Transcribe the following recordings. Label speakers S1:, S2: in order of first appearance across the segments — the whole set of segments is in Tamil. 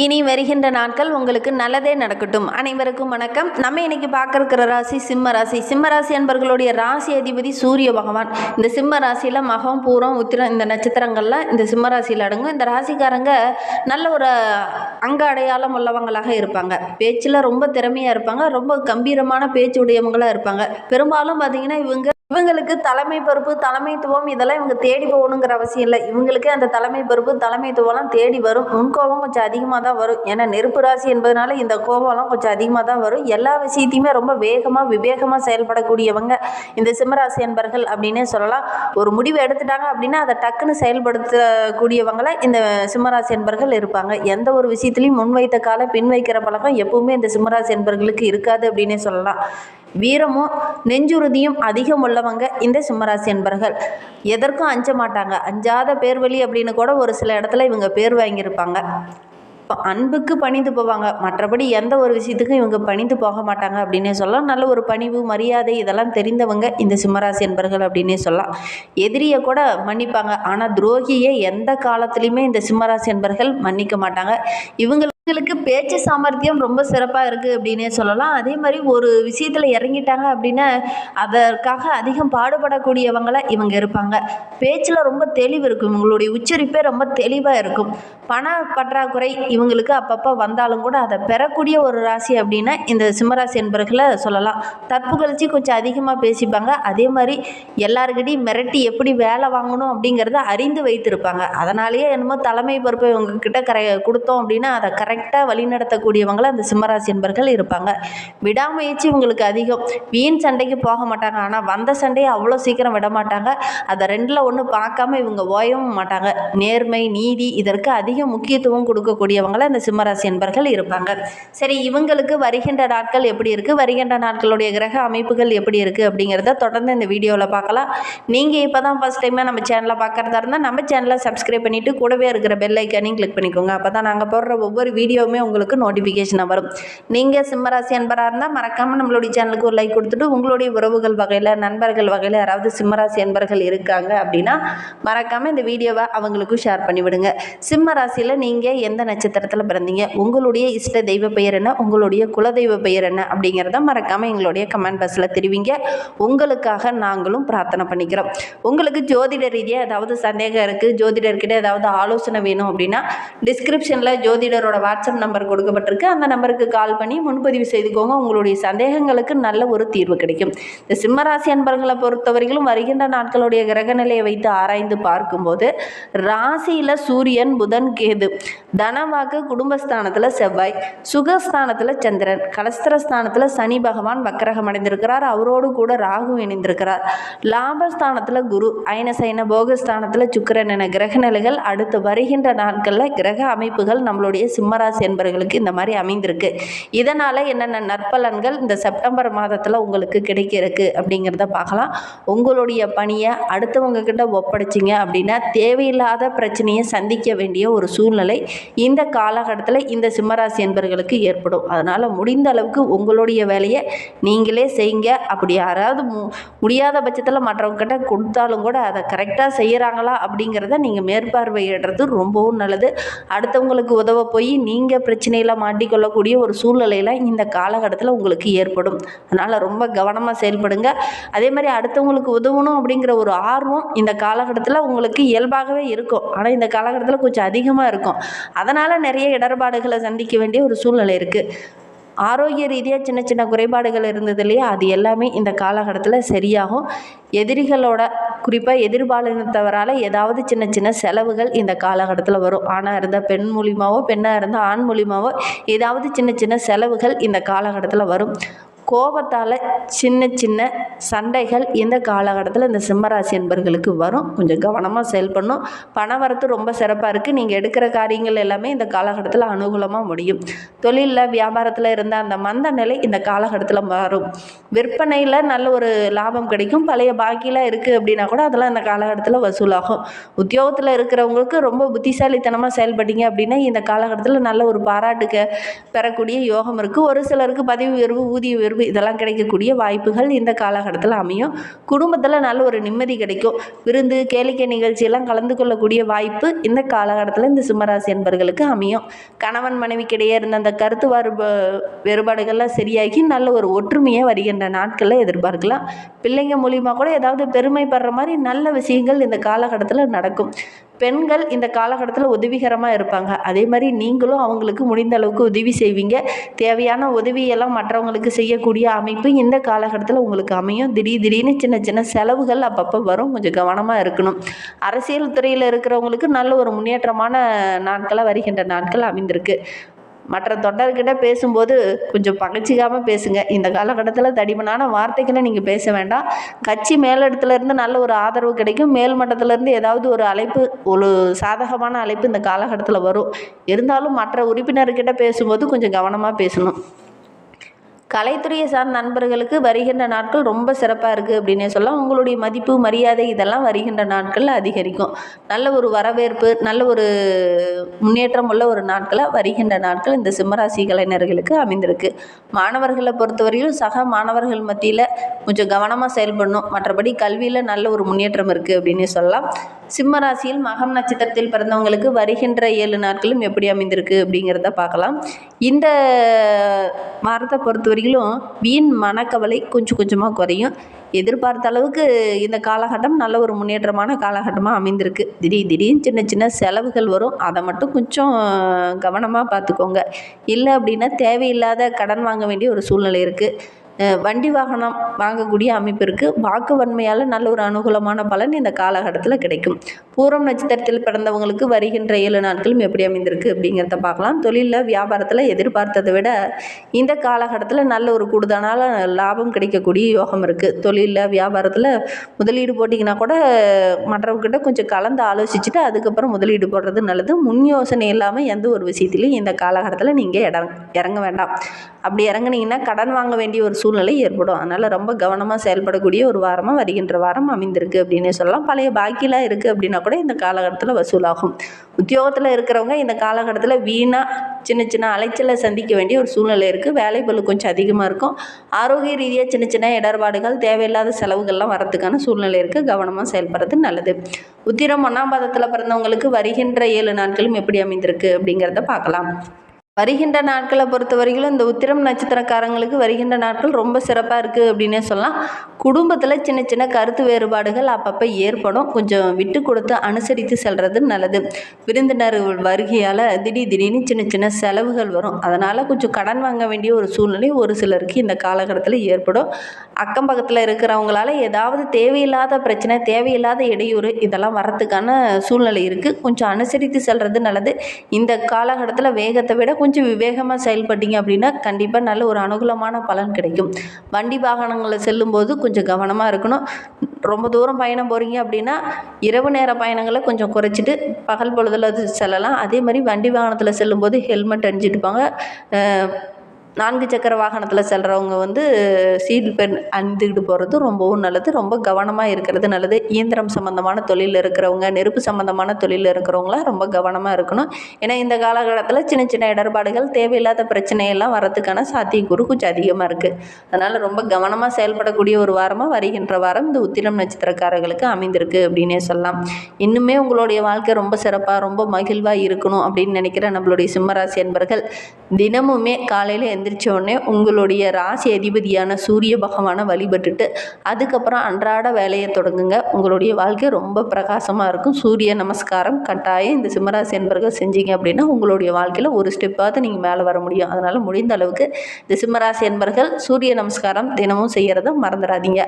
S1: இனி வருகின்ற நாட்கள் உங்களுக்கு நல்லதே நடக்கட்டும். அனைவருக்கும் வணக்கம். நம்ம இன்னைக்கு பார்க்கறக்கிற ராசி சிம்ம ராசி. சிம்ம ராசி என்பர்களுடைய ராசி அதிபதி சூரிய பகவான். இந்த சிம்ம ராசியில் மகம் பூரம் உத்திரம் இந்த நட்சத்திரங்கள்லாம் இந்த சிம்ம ராசியில் அடங்கும் இந்த ராசிக்காரங்க நல்ல ஒரு அங்க அடையாளம் உள்ளவங்களாக இருப்பாங்க. பேச்சில் ரொம்ப திறமையாக இருப்பாங்க. ரொம்ப கம்பீரமான பேச்சு உடையவங்களாக இருப்பாங்க. பெரும்பாலும் பார்த்தீங்கன்னா இவங்க இவங்களுக்கு தலைமை பொறுப்பு தலைமைத்துவம் இதெல்லாம் இவங்க தேடி போகணுங்கிற அவசியம் இல்லை. இவங்களுக்கு அந்த தலைமை பொறுப்பு தலைமைத்துவம்லாம் தேடி வரும். முன்கோபம் கொஞ்சம் அதிகமாக தான் வரும். ஏன்னா நெருப்பு ராசி என்பதனால இந்த கோபம்லாம் கொஞ்சம் அதிகமாக தான் வரும். எல்லா விஷயத்தையுமே ரொம்ப வேகமாக விவேகமாக செயல்படக்கூடியவங்க இந்த சிம்மராசி என்பர்கள் அப்படின்னே சொல்லலாம். ஒரு முடிவு எடுத்துட்டாங்க அப்படின்னா அதை டக்குன்னு செயல்படுத்தக்கூடியவங்கள இந்த சிம்மராசி என்பர்கள் இருப்பாங்க. எந்த ஒரு விஷயத்துலையும் முன்வைத்த கால பின் வைக்கிற பழக்கம் எப்பவுமே இந்த சிம்மராசி என்பர்களுக்கு இருக்காது அப்படின்னே சொல்லலாம். வீரமும் நெஞ்சுறுதியும் அதிகம் உள்ளவங்க இந்த சிம்மராசி என்பர்கள் எதற்கும் அஞ்ச மாட்டாங்க அஞ்சாத பேர் வழி அப்படின்னு கூட ஒரு சில இடத்துல இவங்க பேர் வாங்கியிருப்பாங்க. இப்போ அன்புக்கு பணிந்து போவாங்க. மற்றபடி எந்த ஒரு விஷயத்துக்கும் இவங்க பணிந்து போக மாட்டாங்க அப்படின்னே சொல்லலாம். நல்ல ஒரு பணிவு மரியாதை இதெல்லாம் தெரிந்தவங்க இந்த சிம்மராசி என்பர்கள் அப்படின்னே சொல்லலாம். எதிரியை கூட மன்னிப்பாங்க. ஆனால் துரோகியை எந்த காலத்துலேயுமே இந்த சிம்மராசி என்பர்கள் மன்னிக்க மாட்டாங்க. இவங்க இவங்களுக்கு பேச்சு சாமர்த்தியம் ரொம்ப சிறப்பாக இருக்குது அப்படின்னே சொல்லலாம். அதே மாதிரி ஒரு விஷயத்தில் இறங்கிட்டாங்க அப்படின்னா அதற்காக அதிகம் பாடுபடக்கூடியவங்கள இவங்க இருப்பாங்க. பேச்சில் ரொம்ப தெளிவு இருக்கும். இவங்களுடைய உச்சரிப்பே ரொம்ப தெளிவாக இருக்கும். பண பற்றாக்குறை இவங்களுக்கு அப்பப்போ வந்தாலும் கூட அதை பெறக்கூடிய ஒரு ராசி அப்படின்னா இந்த சிம்மராசி என்பர்களை சொல்லலாம். தற்புகழ்ச்சி கொஞ்சம் அதிகமாக பேசிப்பாங்க. அதே மாதிரி எல்லாருக்கிட்டையும் மிரட்டி எப்படி வேலை வாங்கணும் அப்படிங்கிறத அறிந்து வைத்திருப்பாங்க. அதனாலேயே என்னமோ தலைமை பொறுப்பை இவங்கக்கிட்ட கரை கொடுத்தோம் அப்படின்னா அதை கரெக்டாக வழிநடத்தக்கூடியவங்களை அந்த சிம்மராசி என்பர்கள் இருப்பாங்க. விடாமுயற்சி இவங்களுக்கு அதிகம். வீண் சண்டைக்கு போக மாட்டாங்க. ஆனால் வந்த சண்டையை அவ்வளோ சீக்கிரம் விட மாட்டாங்க அதை ரெண்டில் ஒன்று பார்க்காம இவங்க ஓயவும் மாட்டாங்க. நேர்மை நீதி இதற்கு அதிக முக்கியத்துவம் கொடுக்கக்கூடியவங்களை அந்த சிம்மராசி என்பர்கள் இருப்பாங்க. சரி இவங்களுக்கு வருகின்ற நாட்கள் எப்படி இருக்குது வருகின்ற நாட்களுடைய கிரக அமைப்புகள் எப்படி இருக்குது அப்படிங்கிறத தொடர்ந்து இந்த வீடியோவில் பார்க்கலாம். நீங்கள் இப்போ தான் ஃபஸ்ட் டைமாக நம்ம சேனலை பார்க்குறதா இருந்தால் நம்ம சேனலை சப்ஸ்கிரைப் பண்ணிவிட்டு கூடவே இருக்கிற பெல் ஐக்கானையும் கிளிக் பண்ணிக்கோங்க. அப்போ தான் நாங்கள் போடுற ஒவ்வொரு வீடியோவுமே உங்களுக்கு நோட்டிஃபிகேஷனாக வரும். நீங்கள் சிம்மராசி அன்பராக இருந்தால் மறக்காமல் நம்மளுடைய சேனலுக்கு ஒரு லைக் கொடுத்துட்டு உங்களுடைய உறவுகள் வகையில் நண்பர்கள் வகையில் யாராவது சிம்மராசி அன்பர்கள் இருக்காங்க அப்படின்னா மறக்காமல் இந்த வீடியோவை அவங்களுக்கும் ஷேர் பண்ணிவிடுங்க. சிம்ம ராசியில் நீங்கள் எந்த நட்சத்திரத்தில் பிறந்தீங்க? உங்களுடைய இஷ்ட தெய்வ பெயர் என்ன? உங்களுடைய குலதெய்வ பெயர் என்ன? அப்படிங்கிறத மறக்காமல் எங்களுடைய கமெண்ட் பாக்ஸில் தெரிவிங்க. உங்களுக்காக நாங்களும் பிரார்த்தனை பண்ணிக்கிறோம். உங்களுக்கு ஜோதிட ரீதியாக ஏதாவது சந்தேகம் இருக்குது ஜோதிடர்கிட்ட ஏதாவது ஆலோசனை வேணும் அப்படின்னா டிஸ்கிரிப்ஷனில் ஜோதிடரோட வாட்ஸ்அப் நம்பர் கொடுக்கப்பட்டிருக்கு. அந்த நம்பருக்கு கால் பண்ணி முன்பதிவு செய்துக்கோங்க. உங்களுடைய சந்தேகங்களுக்கு நல்ல ஒரு தீர்வு கிடைக்கும். இந்த சிம்மராசி அன்பர்களை பொறுத்தவரையிலும் வருகின்ற நாட்களுடைய கிரக நிலையை வைத்து ஆராய்ந்து பார்க்கும்போது ராசியில் சூரியன் புதன் கேது தனவாக்கு குடும்பஸ்தானத்தில் செவ்வாய் சுகஸ்தானத்தில் சந்திரன் கலஸ்திரஸ்தானத்தில் சனி பகவான் வக்கரகம் அடைந்திருக்கிறார். அவரோடு கூட ராகு இணைந்திருக்கிறார். லாபஸ்தானத்தில் குரு அயனசைன போகஸ்தானத்தில் சுக்கிரன் என கிரக நிலைகள் அடுத்து வருகின்ற நாட்களில் கிரக அமைப்புகள் நம்மளுடைய சிம்மராசி என்பவர்களுக்கு இந்த மாதிரி அமைந்திருக்கு. இதனால் என்னென்ன நற்பலன்கள் இந்த செப்டம்பர் மாதத்தில் உங்களுக்கு கிடைக்கிறதுக்கு அப்படிங்கிறத பார்க்கலாம். உங்களுடைய பணியை அடுத்தவங்க கிட்ட ஒப்படைச்சிங்க அப்படின்னா தேவையில்லாத பிரச்சனையை சந்திக்க வேண்டிய ஒரு சூழ்நிலை இந்த காலகட்டத்தில் இந்த சிம்மராசி என்பவர்களுக்கு ஏற்படும். அதனால் முடிந்த அளவுக்கு உங்களுடைய வேலையை நீங்களே செய்யுங்க. அப்படி யாராவது மு முடியாத பட்சத்தில் மற்றவங்ககிட்ட கொடுத்தாலும் கூட அதை கரெக்டாக செய்கிறாங்களா அப்படிங்கிறத நீங்கள் மேற்பார்வையிடுறது ரொம்பவும் நல்லது. அடுத்தவங்களுக்கு உதவ போய் நீங்கள் பிரச்சனையில் மாட்டிக்கொள்ளக்கூடிய ஒரு சூழ்நிலையில் இந்த காலகட்டத்தில் உங்களுக்கு ஏற்படும். அதனால் ரொம்ப கவனமாக செயல்படுங்க. அதே மாதிரி அடுத்தவங்களுக்கு உதவணும் அப்படிங்கிற ஒரு ஆர்வம் இந்த காலகட்டத்தில் உங்களுக்கு இயல்பாகவே இருக்கும். ஆனால் இந்த காலகட்டத்தில் கொஞ்சம் அதிகமாக இருக்கும். அதனால் நிறைய இடர்பாடுகளை சந்திக்க வேண்டிய ஒரு சூழ்நிலை இருக்குது ஆரோக்கிய ரீதியாக சின்ன சின்ன குறைபாடுகள் இருந்தது இல்லையா? அது எல்லாமே இந்த காலகட்டத்தில் சரியாகும். எதிரிகளோட குறிப்பாக எதிர்பாலினத்தவரால் ஏதாவது சின்ன சின்ன செலவுகள் இந்த காலகட்டத்தில் வரும். ஆணாக இருந்தால் பெண் மூலியமாகவோ பெண்ணாக இருந்தால் ஆண் மூலிமாவோ ஏதாவது சின்ன சின்ன செலவுகள் இந்த காலகட்டத்தில் வரும். கோபத்தால் சின்ன சின்ன சண்டைகள் இந்த காலகட்டத்தில் இந்த சிம்மராசி என்பர்களுக்கு வரும். கொஞ்சம் கவனமாக செயல்படணும். பணவரத்து ரொம்ப சிறப்பாக இருக்குது நீங்கள் எடுக்கிற காரியங்கள் எல்லாமே இந்த காலகட்டத்தில் அனுகூலமாக முடியும். தொழிலில் வியாபாரத்தில் இருந்த அந்த மந்த நிலை இந்த காலகட்டத்தில் மாறும். விற்பனையில் நல்ல ஒரு லாபம் கிடைக்கும். பழைய பாக்கியெலாம் இருக்குது அப்படின்னா கூட அதெல்லாம் இந்த காலகட்டத்தில் வசூலாகும். உத்தியோகத்தில் இருக்கிறவங்களுக்கு ரொம்ப புத்திசாலித்தனமாக செயல்பட்டீங்க அப்படின்னா இந்த காலகட்டத்தில் நல்ல ஒரு பாராட்டுக்க பெறக்கூடிய யோகம் இருக்குது ஒரு சிலருக்கு பதவி உயர்வு ஊதிய உயர்வு வரவேற்பு இதெல்லாம் கிடைக்கக்கூடிய வாய்ப்புகள் இந்த காலகட்டத்தில் அமையும். குடும்பத்தில் நல்ல ஒரு நிம்மதி கிடைக்கும். விருந்து கேளிக்கை நிகழ்ச்சியெல்லாம் கலந்து கொள்ளக்கூடிய வாய்ப்பு இந்த காலகட்டத்தில் இந்த சிம்மராசி என்பர்களுக்கு அமையும். கணவன் மனைவிக்கிடையே இருந்த அந்த கருத்து வேறுபாடுகள்லாம் சரியாகி நல்ல ஒரு ஒற்றுமையை வருகின்ற நாட்களில் எதிர்பார்க்கலாம். பிள்ளைங்க மூலியமாக கூட ஏதாவது பெருமைப்படுற மாதிரி நல்ல விஷயங்கள் இந்த காலகட்டத்தில் நடக்கும். பெண்கள் இந்த காலகட்டத்தில் உதவிகரமாக இருப்பாங்க. அதே மாதிரி நீங்களும் அவங்களுக்கு முடிந்த அளவுக்கு உதவி செய்வீங்க. தேவையான உதவியெல்லாம் மற்றவங்களுக்கு செய்யக்கூடிய அமைப்பு இந்த காலகட்டத்தில் உங்களுக்கு அமையும். திடீர் திடீர்னு சின்ன சின்ன செலவுகள் அப்பப்போ வரும். கொஞ்சம் கவனமாக இருக்கணும். அரசியல் துறையில் இருக்கிறவங்களுக்கு நல்ல ஒரு முன்னேற்றமான நாட்களாக வருகின்ற நாட்கள் அமைந்திருக்கு. மற்ற தொண்டர்கிட்ட பேசும்போது கொஞ்சம் பகச்சிக்காமல் பேசுங்க. இந்த காலகட்டத்தில் தடிமனான வார்த்தைகளை நீங்கள் பேச வேண்டாம். கட்சி மேலிடத்துலேருந்து நல்ல ஒரு ஆதரவு கிடைக்கும். மேல்மட்டத்திலேருந்து ஏதாவது ஒரு அழைப்பு ஒரு சாதகமான அழைப்பு இந்த காலகட்டத்தில் வரும். இருந்தாலும் மற்ற உறுப்பினர்கிட்ட பேசும்போது கொஞ்சம் கவனமாக பேசணும். கலைத்துறையை சார்ந்த நண்பர்களுக்கு வருகின்ற நாட்கள் ரொம்ப சிறப்பாக இருக்குது அப்படின்னே சொல்லலாம். உங்களுடைய மதிப்பு மரியாதை இதெல்லாம் வருகின்ற நாட்களில் அதிகரிக்கும். நல்ல ஒரு வரவேற்பு நல்ல ஒரு முன்னேற்றம் உள்ள ஒரு நாட்களாக வருகின்ற நாட்கள் இந்த சிம்மராசி கலைஞர்களுக்கு அமைந்திருக்கு. மாணவர்களை பொறுத்தவரையிலும் சக மாணவர்கள் மத்தியில் கொஞ்சம் கவனமாக செயல்படணும். மற்றபடி கல்வியில் நல்ல ஒரு முன்னேற்றம் இருக்குது அப்படின்னே சொல்லலாம். சிம்ம ராசியில் மகம் நட்சத்திரத்தில் பிறந்தவங்களுக்கு வருகின்ற ஏழு நாட்களும் எப்படி அமைந்திருக்கு அப்படிங்கிறத பார்க்கலாம். இந்த வாரத்தை பொறுத்த வரையிலும் வீண் மனக்கவலை கொஞ்சம் கொஞ்சமாக குறையும். எதிர்பார்த்த அளவுக்கு இந்த காலகட்டம் நல்ல ஒரு முன்னேற்றமான காலகட்டமாக அமைந்திருக்கு. திடீர் திடீர்னு சின்ன சின்ன செலவுகள் வரும். அதை மட்டும் கொஞ்சம் கவனமாக பார்த்துக்கோங்க. இல்லை அப்படின்னா தேவையில்லாத கடன் வாங்க வேண்டிய ஒரு சூழ்நிலை இருக்குது வண்டி வாகனம் வாங்கக்கூடிய அமைப்பு இருக்குது வாக்கு வன்மையால் நல்ல ஒரு அனுகூலமான பலன் இந்த காலகட்டத்தில் கிடைக்கும். பூரம் நட்சத்திரத்தில் பிறந்தவங்களுக்கு வருகின்ற ஏழு நாட்களும் எப்படி அமைந்திருக்கு அப்படிங்கிறத பார்க்கலாம். தொழிலில் வியாபாரத்தில் எதிர்பார்த்ததை விட இந்த காலகட்டத்தில் நல்ல ஒரு கூடுதலான லாபம் கிடைக்கக்கூடிய யோகம் இருக்குது தொழிலில் வியாபாரத்தில் முதலீடு போட்டிங்கன்னா கூட மற்றவங்ககிட்ட கொஞ்சம் கலந்து ஆலோசிச்சுட்டு அதுக்கப்புறம் முதலீடு போடுறது நல்லது. முன் யோசனை இல்லாமல் எந்த ஒரு விஷயத்துலையும் இந்த காலகட்டத்தில் நீங்கள் இடம் இறங்க வேண்டாம். அப்படி இறங்குனீங்கன்னா கடன் வாங்க வேண்டிய ஒரு சூழ்நிலை ஏற்படும். அதனால் ரொம்ப கவனமாக செயல்படக்கூடிய ஒரு வாரமாக வருகின்ற வாரம் அமைந்திருக்கு அப்படின்னே சொல்லலாம். பழைய பாக்கிலாம் இருக்குது அப்படின்னா கூட இந்த காலகட்டத்தில் வசூலாகும். உத்தியோகத்தில் இருக்கிறவங்க இந்த காலகட்டத்தில் வீணாக சின்ன சின்ன அலைச்சலை சந்திக்க வேண்டிய ஒரு சூழ்நிலை இருக்குது வேலை பலு கொஞ்சம் அதிகமாக இருக்கும். ஆரோக்கிய ரீதியாக சின்ன சின்ன இடர்பாடுகள் தேவையில்லாத செலவுகள்லாம் வரத்துக்கான சூழ்நிலை இருக்குது கவனமாக செயல்படுறது நல்லது. உத்திரம் ஒன்றாம் பாதத்தில் பிறந்தவங்களுக்கு வருகின்ற ஏழு நாட்களும் எப்படி அமைந்திருக்கு அப்படிங்கிறத பார்க்கலாம். வருகின்ற நாட்களை பொறுத்த வரைக்கும் இந்த உத்திரம் நட்சத்திரக்காரங்களுக்கு வருகின்ற நாட்கள் ரொம்ப சிறப்பாக இருக்குது அப்படின்னே சொல்லலாம். குடும்பத்தில் சின்ன சின்ன கருத்து வேறுபாடுகள் அப்பப்போ ஏற்படும். கொஞ்சம் விட்டு கொடுத்து அனுசரித்து செல்வது நல்லது. விருந்தினர் வருகையால் திடீர் திடீர்னு சின்ன சின்ன செலவுகள் வரும். அதனால் கொஞ்சம் கடன் வாங்க வேண்டிய ஒரு சூழ்நிலை ஒரு சிலருக்கு இந்த காலகட்டத்தில் ஏற்படும். அக்கம் பக்கத்தில் இருக்கிறவங்களால ஏதாவது தேவையில்லாத பிரச்சனை தேவையில்லாத இடையூறு இதெல்லாம் வரத்துக்கான சூழ்நிலை இருக்குது கொஞ்சம் அனுசரித்து செல்வது நல்லது. இந்த காலகட்டத்தில் வேகத்தை விட கொஞ்சம் விவேகமாக செயல்பட்டீங்க அப்படின்னா கண்டிப்பாக நல்ல ஒரு அனுகூலமான பலன் கிடைக்கும். வண்டி வாகனங்களில் செல்லும்போது கொஞ்சம் கவனமாக இருக்கணும். ரொம்ப தூரம் பயணம் போகிறீங்க அப்படின்னா இரவு நேர பயணங்களை கொஞ்சம் குறைச்சிட்டு பகல் பொழுதில் அது செல்லலாம். அதே மாதிரி வண்டி வாகனத்தில் செல்லும்போது ஹெல்மெட் அணிஞ்சிட்டு போங்க. நான்கு சக்கர வாகனத்தில் செல்கிறவங்க வந்து சீட் பெண் அணிந்துக்கிட்டு போகிறது ரொம்பவும் நல்லது. ரொம்ப கவனமாக இருக்கிறது நல்லது. இயந்திரம் சம்மந்தமான தொழிலில் இருக்கிறவங்க நெருப்பு சம்மந்தமான தொழிலில் இருக்கிறவங்களாம் ரொம்ப கவனமாக இருக்கணும். ஏன்னா இந்த காலகட்டத்தில் சின்ன சின்ன இடர்பாடுகள் தேவையில்லாத பிரச்சனையெல்லாம் வரத்துக்கான சாத்தியக்கூறு கொஞ்சம் அதிகமாக இருக்குது அதனால் ரொம்ப கவனமாக செயல்படக்கூடிய ஒரு வாரமாக வருகின்ற வாரம் இந்த உத்திரம் நட்சத்திரக்காரர்களுக்கு அமைந்திருக்கு அப்படின்னே சொல்லலாம். இன்னுமே உங்களுடைய வாழ்க்கை ரொம்ப சிறப்பாக ரொம்ப மகிழ்வாக இருக்கணும் அப்படின்னு நினைக்கிற நம்மளுடைய சிம்மராசி என்பர்கள் தினமுமே காலையில் எந்திரிச்ச உடனே உங்களுடைய ராசி அதிபதியான சூரிய பகவானை வழிபட்டுட்டு அதுக்கப்புறம் அன்றாட வேலையை தொடங்குங்க. உங்களுடைய வாழ்க்கை ரொம்ப பிரகாசமாக இருக்கும். சூரிய நமஸ்காரம் கட்டாயம் இந்த சிம்மராசி என்பர்கள் செஞ்சீங்க அப்படின்னா உங்களுடைய வாழ்க்கையில் ஒரு ஸ்டெப்பாவது நீங்கள் மேலே வர முடியும். அதனால் முடிந்த அளவுக்கு இந்த சிம்மராசி என்பர்கள் சூரிய நமஸ்காரம் தினமும் செய்கிறத மறந்துடாதீங்க.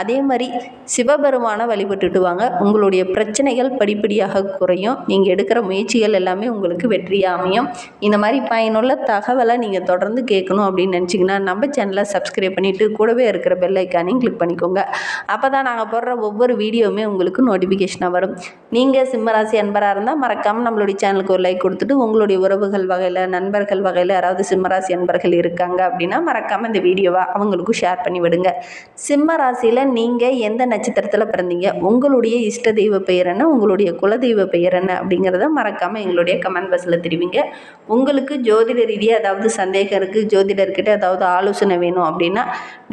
S1: அதே மாதிரி சிவபெருமானை வழிபட்டுட்டு வாங்க. உங்களுடைய பிரச்சனைகள் படிப்படியாக குறையும். நீங்கள் எடுக்கிற முயற்சிகள் எல்லாமே உங்களுக்கு வெற்றியாக அமையும். இந்த மாதிரி பயனுள்ள தகவலை நீங்கள் தொடர்ந்து கே கேட்கணும் அப்படின்னு நினச்சிங்கன்னா நம்ம சேனலை சப்ஸ்கிரைப் பண்ணிவிட்டு கூடவே இருக்கிற பெல் ஐக்கானையும் கிளிக் பண்ணிக்கோங்க. அப்போ தான் நாங்கள் போடுற ஒவ்வொரு வீடியோவுமே உங்களுக்கு நோட்டிஃபிகேஷனாக வரும். நீங்கள் சிம்மராசி அன்பராக இருந்தால் மறக்காமல் நம்மளுடைய சேனலுக்கு ஒரு லைக் கொடுத்துட்டு உங்களுடைய உறவுகள் வகையில் நண்பர்கள் வகையில் யாராவது சிம்மராசி அன்பர்கள் இருக்காங்க அப்படின்னா மறக்காமல் இந்த வீடியோவை அவங்களுக்கும் ஷேர் பண்ணி விடுங்க. சிம்ம ராசியில் நீங்கள் எந்த நட்சத்திரத்தில் பிறந்தீங்க உங்களுடைய இஷ்ட தெய்வ பெயர் என்ன உங்களுடைய குலதெய்வ பெயர் என்ன அப்படிங்கிறத மறக்காமல் எங்களுடைய கமெண்ட் பாக்ஸில் தெரிவிங்க. உங்களுக்கு ஜோதிட ரீதியாக ஏதாவது சந்தேகம் இருக்குது ஜோதிடர்கிட்ட ஏதாவது ஆலோசனை வேணும் அப்படின்னா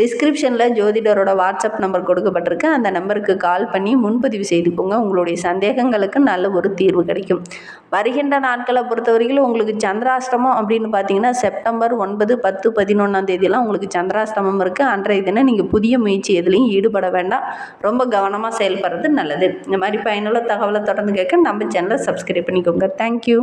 S1: டிஸ்கிரிப்ஷனில் ஜோதிடரோட வாட்ஸ்அப் நம்பர் கொடுக்கப்பட்டிருக்கு. அந்த நம்பருக்கு கால் பண்ணி முன்பதிவு செய்துக்கோங்க உங்களுடைய சந்தேகங்களுக்கு நல்ல ஒரு தீர்வு கிடைக்கும். வருகின்ற நாட்களை பொறுத்தவரைக்கும் உங்களுக்கு சந்திராஷ்டமம் அப்படின்னு பார்த்தீங்கன்னா செப்டம்பர் ஒன்பது பத்து பதினொன்றாம் தேதியெல்லாம் உங்களுக்கு சந்திராஷ்டமம் இருக்குது அன்றைய தினம் நீங்கள் புதிய முயற்சி எதுலேயும் ஈடுபட வேண்டாம். ரொம்ப கவனமாக செயல்படுறது நல்லது. இந்த மாதிரி பயனுள்ள தகவலை தொடர்ந்து கேட்க நம்ம சேனலை சப்ஸ்கிரைப் பண்ணிக்கோங்க. தேங்க்யூ